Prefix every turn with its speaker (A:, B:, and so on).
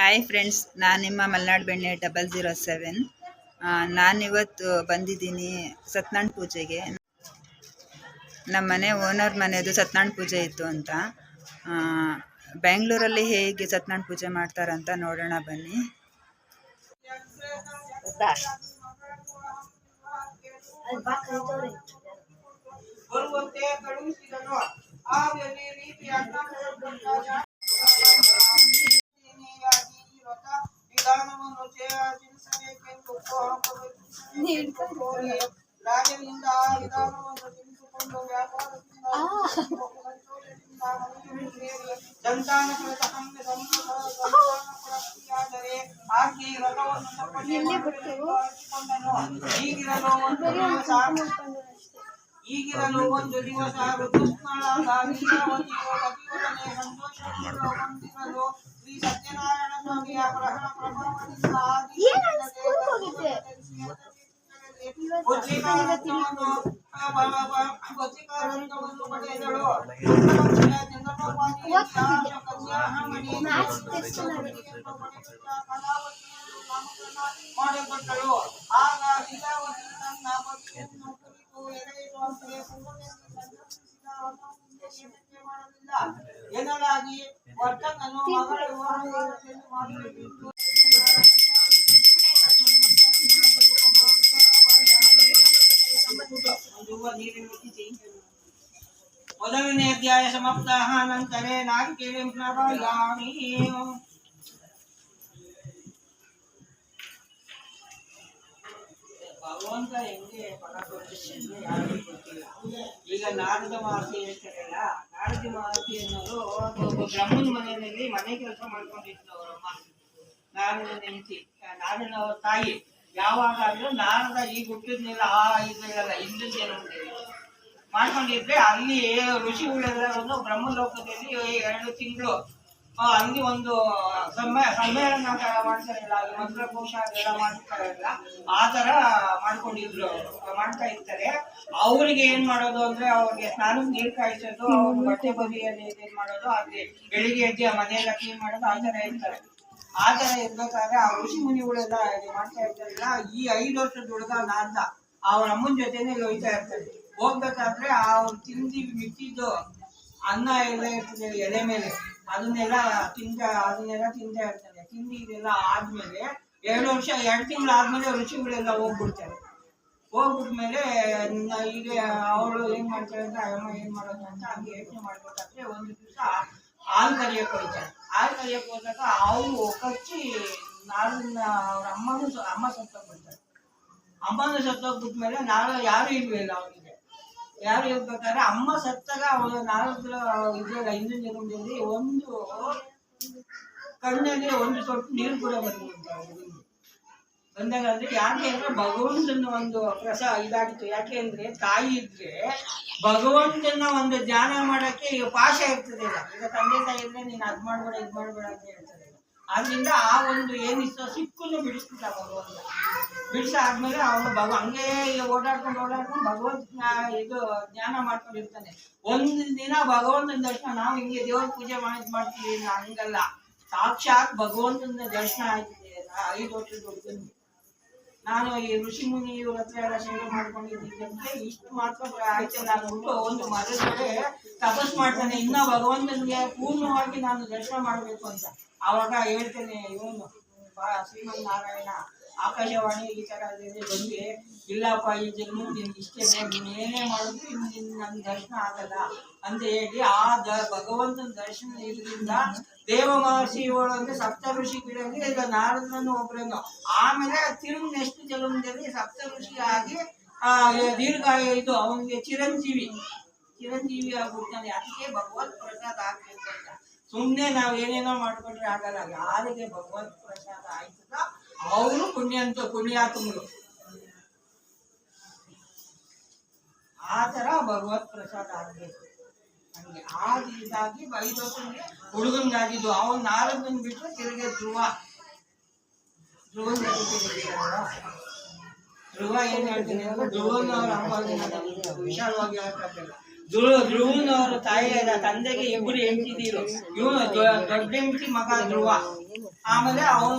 A: Hi friends ನಾನು ನಿಮ್ಮ ಮಲೆನಾಡು ಬೆಣ್ಣೆ ಡಬಲ್ ಜೀರೋ ಸೆವೆನ್ ನಾನಿವತ್ತು ಬಂದಿದ್ದೀನಿ ಸತ್ಯನಾರಾಯಣ ಪೂಜೆಗೆ. ನಮ್ಮ ಮನೆ ಓನರ್ ಮನೆಯದು ಸತ್ನಾಣ್ ಪೂಜೆ ಇತ್ತು ಅಂತ. ಬೆಂಗಳೂರಲ್ಲಿ ಹೇಗೆ ಸತ್ನಾಣ್ ಪೂಜೆ ಮಾಡ್ತಾರಂತ ನೋಡೋಣ ಬನ್ನಿ.
B: ವ್ರತವನ್ನು ತಪ್ಪಲಿಕೊಂಡನು ಹೀಗಿರಲು ಒಂದು ದಿವಸ ಈಗಿರಲು ಒಂದು ದಿವಸ ಸಂತೋಷದಿಂದ ಹೊಂದಿರಲು ಶ್ರೀ ಸತ್ಯನಾರಾಯಣ ಸ್ವಾಮಿಯ ಗ್ರಹಣ ಪ್ರಭಾವದಿಂದ ಮಾಡಲ್ಪಟ್ಟಳು ಆಗ ಲೀಲಾವತಿ ತನ್ನ ಕುರಿತು ಮಾಡಲಿಲ್ಲ ಎನ್ನಲಾಗಿ ವರ್ತಕನು ಮೊದಲನೇ ಅಧ್ಯಾಯ ಸಮಾಪ್ತ ನಂತರೇ ನಾರಿಕೇಳಿ ಪ್ರಭಯಾಮಿ ಭಗವಂತ ಹೆಂಗೆ ಫಲ ಕೊಡ್ತಿದ್ದಾನೆ ಯಾರಿಗೂ ಗೊತ್ತಿಲ್ಲ ಈಗ ನಾರದ ಮಹರ್ಷಿ ಹೇಳ್ತಾರಲ್ಲ ನಾರದ ಮಹರ್ಷಿ ಅನ್ನೋರು ಒಬ್ಬ ಬ್ರಹ್ಮನ ಮನೆಯಲ್ಲಿ ಮನೆ ಕೆಲಸ ಮಾಡ್ಕೊಂಡಿದ್ರು ಅವರಮ್ಮ ನಾರದ ನೆನಸಿ ನಾರದನ ಅವ್ರ ತಾಯಿ ಯಾವಾಗ ಅಂದ್ರೆ ನಾರದ ಈಗ ಹುಟ್ಟಿದ್ನಿಲ್ಲ ಆ ಇದ್ರಲ್ಲ ಹಿಂದಿನ ಮಾಡ್ಕೊಂಡಿದ್ರೆ ಅಲ್ಲಿ ಋಷಿಗಳೆಲ್ಲ ಒಂದು ಬ್ರಹ್ಮಲೋಕದಲ್ಲಿ ಎರಡು ತಿಂಗಳು ಅಲ್ಲಿ ಒಂದು ಸಮಯ ಸಮ್ಮೇಳನ ತರ ಮಾಡ್ತಾರಲ್ಲ ಅಲ್ಲಿ ಮಂತ್ರಕೋಶ ಅದೆಲ್ಲ ಮಾಡ್ತಾರಲ್ಲ, ಆ ತರ ಮಾಡ್ಕೊಂಡಿದ್ರು ಅವ್ರು. ಮಾಡ್ತಾ ಇರ್ತಾರೆ. ಅವ್ರಿಗೆ ಏನ್ ಮಾಡೋದು ಅಂದ್ರೆ, ಅವ್ರಿಗೆ ಸ್ನಾನದ ನೀರು ಕಾಯಿಸೋದು, ಅವ್ರ ಬಟ್ಟೆ ಬದಿಯಲ್ಲಿ ಏನ್ ಮಾಡೋದು, ಅಲ್ಲಿ ಬೆಳಿಗ್ಗೆ ಎದ್ದು ಮನೆಯೆಲ್ಲ ಕ್ಲೀನ್ ಮಾಡೋದು, ಆ ತರ ಇರ್ತಾರೆ. ಆ ಇರ್ಬೇಕಾದ್ರೆ ಆ ಋಷಿ ಮುನಿಗಳೆಲ್ಲ ಇದು ಮಾಡ್ತಾ ಇರ್ತಾರಲ್ಲ, ಈ ಐದು ವರ್ಷದ ಹುಡುಗ ನಾದ ಅವ್ರ ಅಮ್ಮನ ಜೊತೆನೆ ಹೋಯ್ತಾ ಇರ್ತಾರೆ. ಹೋಗ್ಬೇಕಾದ್ರೆ ಅವ್ರು ತಿಂದಿ ಮಿಕ್ಕಿದ್ದು ಅನ್ನ ಎಲ್ಲ ಇರ್ತದೆ, ಎಲೆ ಮೇಲೆ. ಅದನ್ನೆಲ್ಲ ತಿಂತ ಅದನ್ನೆಲ್ಲ ತಿಂತಾ ಇರ್ತಾನೆ ತಿಂಡಿ ಇದೆಲ್ಲ ಆದ್ಮೇಲೆ ಎರಡು ವರ್ಷ, ಎರಡು ತಿಂಗಳು ಆದ್ಮೇಲೆ ಋಷಿಗಳೆಲ್ಲ ಹೋಗ್ಬಿಡ್ತಾರೆ. ಹೋಗ್ಬಿಟ್ಮೇಲೆ ಈಗ ಅವಳು ಏನ್ ಮಾಡ್ತಾಳೆ ಅಂತ ಅಮ್ಮ ಏನ್ ಮಾಡೋದು ಅಂತ ಹಂಗೆ ಯೋಚನೆ ಮಾಡ್ಬೇಕಾದ್ರೆ ಒಂದು ದಿವಸ ಹಾಲು ಕರಿಯಕ್ಕೆ ಹೋಗ್ತಾರೆ. ಹಾಲು ಕಲಿಯಕ್ಕೆ ಹೋದಾಗ ಅವು ಕಚ್ಚಿ ನಾಳಿನ ಅವ್ರ ಅಮ್ಮನೂ ಅಮ್ಮ ಸತ್ತೋಗ್ಬಿಡ್ತಾರೆ. ಅಮ್ಮನ ಸತ್ತೋಗ್ಬಿಟ್ಮೇಲೆ ನಾಳೆ ಯಾರು ಇಲ್ವಲ್ಲ ಅವರಿಗೆ. ಯಾರು ಇರ್ಬೇಕಾದ್ರೆ ಅಮ್ಮ ಸತ್ತಾಗ ಅವಳು ನಾಲ್ಕು ಇದ್ರಲ್ಲ ಹಿಂದಿನ ಜನ್ಮದಲ್ಲಿ ಒಂದು ಕಣ್ಣಲ್ಲಿ ಒಂದು ಸ್ವಲ್ಪ ನೀರು ಕೂಡ ಬಂದಿರುತ್ತೆ ಬಂದಾಗ ಅಂದ್ರೆ ಯಾಕೆ ಅಂದ್ರೆ ಭಗವಂತನ ಒಂದು ಪ್ರಸ ಇದಾಗಿತ್ತು. ಯಾಕೆ ಅಂದ್ರೆ ತಾಯಿ ಇದ್ರೆ ಭಗವಂತನ ಒಂದು ಧ್ಯಾನ ಮಾಡಕ್ಕೆ ಈಗ ಪಾಶ ಇರ್ತದೆ ಈಗ ತಂದೆ ತಾಯಿ ಇದ್ರೆ ನೀನು ಅದ್ ಮಾಡ್ಬೇಡ, ಇದ್ ಮಾಡ್ಬೇಡ ಅಂತ ಹೇಳ್ತಾರೆ. ಆದ್ರಿಂದ ಆ ಒಂದು ಏನಿತ್ತು ಸಿಕ್ಕನ್ನು ಬಿಡಿಸ್ಬಿಟ್ಟ ಭಗವಂತ. ಬಿಡಿಸ ಆದ್ಮೇಲೆ ಅವನು ಭಗ ಹಂಗೆ ಓಡಾಡ್ಕೊಂಡು ಓಡಾಡ್ಕೊಂಡು ಭಗವಂತನ ಇದು ಜ್ಞಾನ ಮಾಡ್ಕೊಂಡಿರ್ತಾನೆ. ಒಂದು ದಿನ ಭಗವಂತನ ದರ್ಶನ, ನಾವು ಹಿಂಗೆ ದೇವ್ರ ಪೂಜೆ ಮಾಡಿದ್ ಮಾಡ್ತೀವಿ ಹಂಗಲ್ಲ. ಸಾಕ್ಷಾತ್ ಭಗವಂತನ ದರ್ಶನ ಆಯ್ತಿದೆ. ಐದು ವರ್ಷದ ಹುಡುಗನಿಗೆ. ನಾನು ಈ ಋಷಿ ಮುನಿ ಹತ್ರ ಎಲ್ಲ ಇಷ್ಟು ಮಾತ್ರ ಆಯ್ತು. ನಾನು ಒಂದು ಮರದೊಳಗೆ ತಪಸ್ ಮಾಡ್ತಾನೆ. ಇನ್ನ ಭಗವಂತನಿಗೆ ಪೂರ್ಣವಾಗಿ ನಾನು ದರ್ಶನ ಮಾಡ್ಬೇಕು ಅಂತ. ಅವಾಗ ಹೇಳ್ತೇನೆ ಇವನು ಶ್ರೀಮನ್ ನಾರಾಯಣ ಆಕಾಶವಾಣಿ ಈ ಥರ ಬಂದು ಇಲ್ಲಪ್ಪ ಈ ಜನ್ಮ ನಿನ್ಗೆ ಇಷ್ಟೇ ನೀನ್ ಏನೇ ಮಾಡಿದ್ರು ಇನ್ನು ನಿನ್ ನನ್ ದರ್ಶನ ಆಗಲ್ಲ ಅಂತ ಹೇಳಿ ಆ ದ ಭಗವಂತನ ದರ್ಶನ ಇದರಿಂದ ದೇವ ಮಹರ್ಷಿ ಒಳಗೆ ಸಪ್ತ ಋಷಿಗಳಲ್ಲಿ ಈಗ ನಾರದನನ್ನು ಒಬ್ಬರನ್ನು ಆಮೇಲೆ ತಿರುಗಿ ನೆಕ್ಸ್ಟ್ ಜನ್ಮದಲ್ಲಿ ಸಪ್ತ ಋಷಿ ಆಗಿ ಆ ದೀರ್ಘಾಯ ಇದು ಅವನಿಗೆ ಚಿರಂಜೀವಿ. ಚಿರಂಜೀವಿ ಆಗ್ಬಿಡ್ತಾನೆ. ಅದಕ್ಕೆ ಭಗವತ್ ಪ್ರಸಾದ ಆಗ್ಬೇಕು ಅಂತ. ಸುಮ್ಮನೆ ನಾವು ಏನೇನೋ ಮಾಡ್ಕೊಂಡ್ರೆ ಆಗಲ್ಲ. ಯಾರಿಗೆ ಭಗವತ್ ಪ್ರಸಾದ ಆಯ್ತದ ಅವರು ಪುಣ್ಯಂತ ಪುಣ್ಯಾತ್ಮರು ಆ ತರ ಭಗವತ್ ಪ್ರಸಾದ ಆಗ್ಬೇಕು. ಆ ಆಗಿದ್ದಾಗಿ ಐದು ಹುಡುಗನ್ಗಾಗಿದ್ದು, ಅವನ್ ನಾರದನ್ ಬಿಟ್ರೆ ತಿರುಗಿ ಧ್ರುವ. ಧ್ರುವ ಏನ್ ಹೇಳ್ತೀನಿ ಅಂದ್ರೆ, ಧ್ರುವನ್ ಅವ್ರ ಅಮ್ಮ ವಿಶಾಲವಾಗಿ ಹೇಳ್ತಾರೆ ಧ್ರುವ ಧ್ರುವನವ್ರ ತಾಯಿ ತಂದೆಗೆ ಇಬ್ಬರು ಹೆಂಡತಿದಿರು ಇವನು ದೊಡ್ಡ ಹೆಂಡತಿ ಮಗ ಧ್ರುವ. ಆಮೇಲೆ ಅವನು